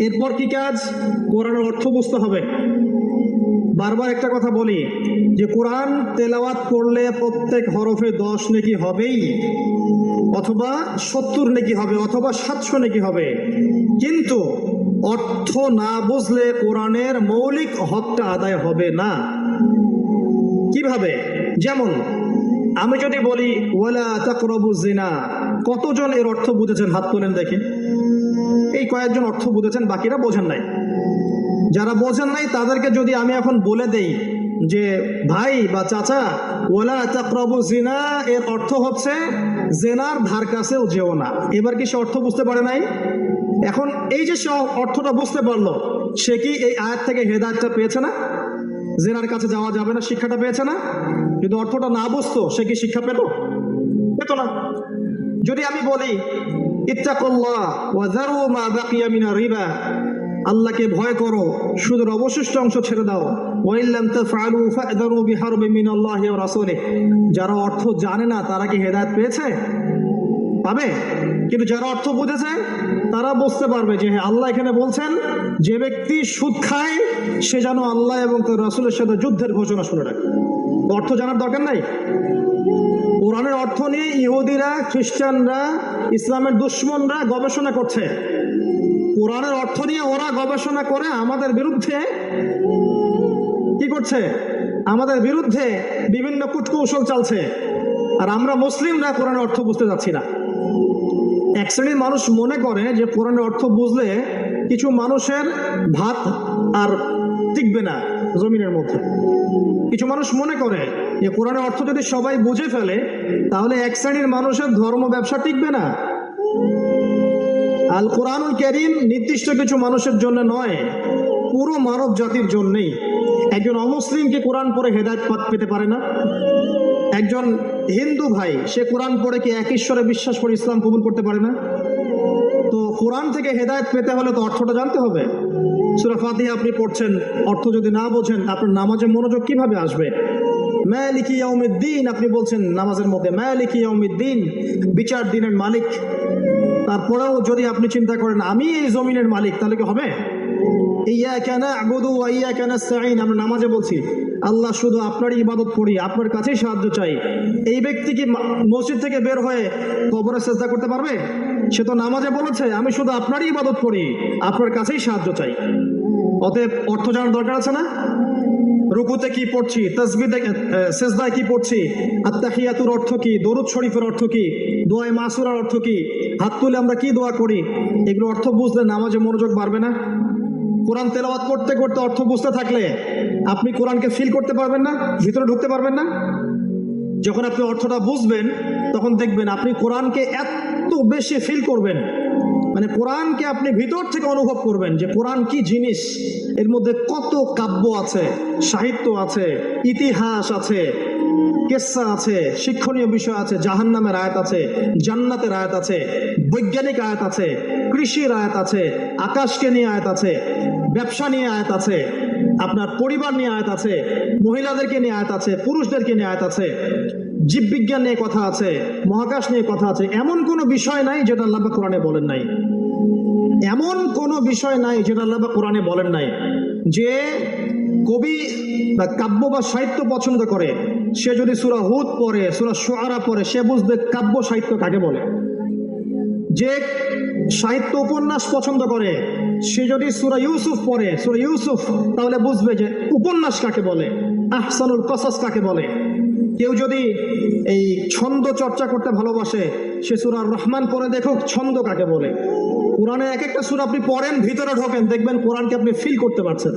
এরপর কি কাজ? কোরআনের অর্থ বুঝতে হবে। বারবার একটা কথা বলি, যে কোরআন তেলাওয়াত করলে প্রত্যেক হরফে দশ নেকি হবেই, অথবা সত্তর নেকি হবে, অথবা সাতশো নেকি হবে। কিন্তু অর্থ না বুঝলে কোরআনের মৌলিক হকটা আদায় হবে না। কীভাবে? যেমন, আমি যদি বলি, ওয়ালা তাকরবু জিনা কতজন এর অর্থ বুঝেছেন? হাত তোলেন দেখে। এই কয়েকজন অর্থ বুঝেছেন, বাকিরা বোঝেন নাই। যারা বোঝেন নাই, তাদেরকে যদি আমি এখন বলে দেই যে, ভাই বা চাচা ওলা তাকরবু জিনা এর অর্থ হচ্ছে, জেনার ধার কাছেও যেও না। এবার কি সে অর্থ বুঝতে পারে নাই? এখন এই যে সে অর্থটা বুঝতে পারল, সে কি এই আয়াত থেকে হেদায়তটা পেয়েছে না? জেনার কাছে যাওয়া যাবে না, শিক্ষাটা পেয়েছে না? যদি অর্থটা না বুঝতো, সে কি শিক্ষা পেত? পেত না। যদি আমি বলি রিবা। আল্লাহকে ভয় করো, সুদের অবশিষ্ট অংশ ছেড়ে দাও। যারা অর্থ জানে না, তারা কি হেদায়েত পেয়েছে? পাবে। কিন্তু যারা অর্থ বুঝেছে, তারা বুঝতে পারবে যে হ্যাঁ আল্লাহ এখানে বলছেন, যে ব্যক্তি সুদ খায়, সে যেন আল্লাহ এবং তার রাসূলের সাথে যুদ্ধের ঘোষণা শুনে রাখে। অর্থ জানার দরকার নাই? কোরআনের অর্থ নিয়ে ইহুদিরা, খ্রিস্টানরা, ইসলামের দুশ্মনরা গবেষণা করছে। কোরআনের অর্থ নিয়ে ওরা গবেষণা করে আমাদের বিরুদ্ধে কি করছে? আমাদের বিরুদ্ধে বিভিন্ন কুটকৌশল চালছে। আর আমরা মুসলিমরা কোরআনের অর্থ বুঝতে যাচ্ছি না। এক শ্রেণির মানুষ মনে করে যে কোরআনের অর্থ বুঝলে কিছু মানুষের ভাত আর টিকবে না জমিনের মধ্যে। কিছু মানুষ মনে করে যে কোরআনের অর্থ যদি সবাই বুঝে ফেলে, তাহলে এক শ্রেণির মানুষের ধর্ম ব্যবসা টিকবে না। আল কোরআনুল করিম নির্দিষ্ট কিছু মানুষের জন্য নয়, পুরো মানব জাতির জন্যেই। একজন অমুসলিম কি কোরআন পড়ে হেদায়ত পেতে পারে না? একজন হিন্দু ভাই, সে কোরআন পড়ে কি এক ঈশ্বরে বিশ্বাস করে ইসলাম কবুল করতে পারে না? তো কোরআন থেকে হেদায়ত পেতে হলে তো অর্থটা জানতে হবে। সুরা আপনি পড়ছেন, অর্থ যদি না বোঝেন, আপনার নামাজে মনোযোগ কীভাবে আসবে? ম্যা লিখি ইয়াউমিদ্দিন, আপনি বলছেন নামাজের মধ্যে ম্যা লিখি ইয়াউমিদ্দিন, বিচার দিনের মালিক। তারপরেও যদি আপনি চিন্তা করেন, আমি এই জমিনের মালিক, তাহলে কি হবে? ইয়া কেন আবুদু ইয়া কেন সাইন আমরা নামাজে বলছি, আল্লাহ শুধু আপনারই ইবাদত করি আপনার কাছেই সাহায্য চাই। এই ব্যক্তি কি মসজিদ থেকে বের হয়ে কবরে চেষ্টা করতে পারবে? সে তো নামাজে বলেছে, আমি শুধু আপনারই ইবাদত করি আপনার কাছেই সাহায্য চাই। অতএব অর্থ জানার দরকার আছে না? রুকুতে কি পড়ছি তসবিতে সেজদায় কি পড়ছি, আত্তাহিয়াতুর অর্থ কি, দরুদ শরীফের অর্থ কি, দোয়ায় মাসুরার অর্থ কি, হাত তুলে আমরা কি দোয়া করি? এগুলো অর্থ বুঝলে নামাজে মনোযোগ বাড়বে না? কোরআন তেলাওয়াত করতে করতে অর্থ বুঝতে থাকলে আপনি কোরআনকে ফিল করতে পারবেন না, ভিতরে ঢুকতে পারবেন না। যখন আপনি অর্থটা বুঝবেন, তখন দেখবেন আপনি কোরআনকে এত বেশি ফিল করবেন। মানে কোরআনকে আপনি ভিতর থেকে অনুভব করবেন যে কোরআন কি জিনিস। এর মধ্যে কত কাব্য আছে, সাহিত্য আছে, ইতিহাস আছে, কেসা আছে, শিক্ষণীয় বিষয় আছে, জাহান্নামের আয়াত আছে, জান্নাতের আয়াত আছে, বৈজ্ঞানিক আয়াত আছে। কৃষির আয়াত আছে, আকাশকে নিয়ে আয়াত আছে, ব্যবসা নিয়ে আয়াত আছে, আপনার পরিবার নিয়ে আয়াত আছে, মহিলাদেরকে নিয়ে আয়াত আছে, পুরুষদেরকে নিয়ে আয়াত আছে, জীববিজ্ঞান নিয়ে কথা আছে, মহাকাশ নিয়ে কথা আছে, এমন কোনো বিষয় নাই যেটা আল্লাহ কোরআনে বলেন নাই। এমন কোনো বিষয় নাই যেটা আল্লাহ কোরআনে বলেন নাই। যে কবি বা কাব্য বা সাহিত্য পছন্দ করে, সে যদি সুরা হুদ পড়ে, সুরা সোয়ারা পড়ে, সে বুঝবে কাব্য সাহিত্য কাকে বলে। যে সাহিত্য উপন্যাস পছন্দ করে, সে যদি সুরা ইউসুফ পড়ে, সুরা ইউসুফ তাহলে বুঝবে যে উপন্যাস কাকে বলে, আহসানুল কসাস কাকে বলে। কেউ যদি এই ছন্দ চর্চা করতে ভালোবাসে, সে সুরার রহমান পরে দেখুক ছন্দ কাকে বলে। কোরআনে এক একটা সুর আপনি পড়েন, ভিতরে ঢোকেন, দেখবেন কোরআনকে আপনি ফিল করতে পারছেন।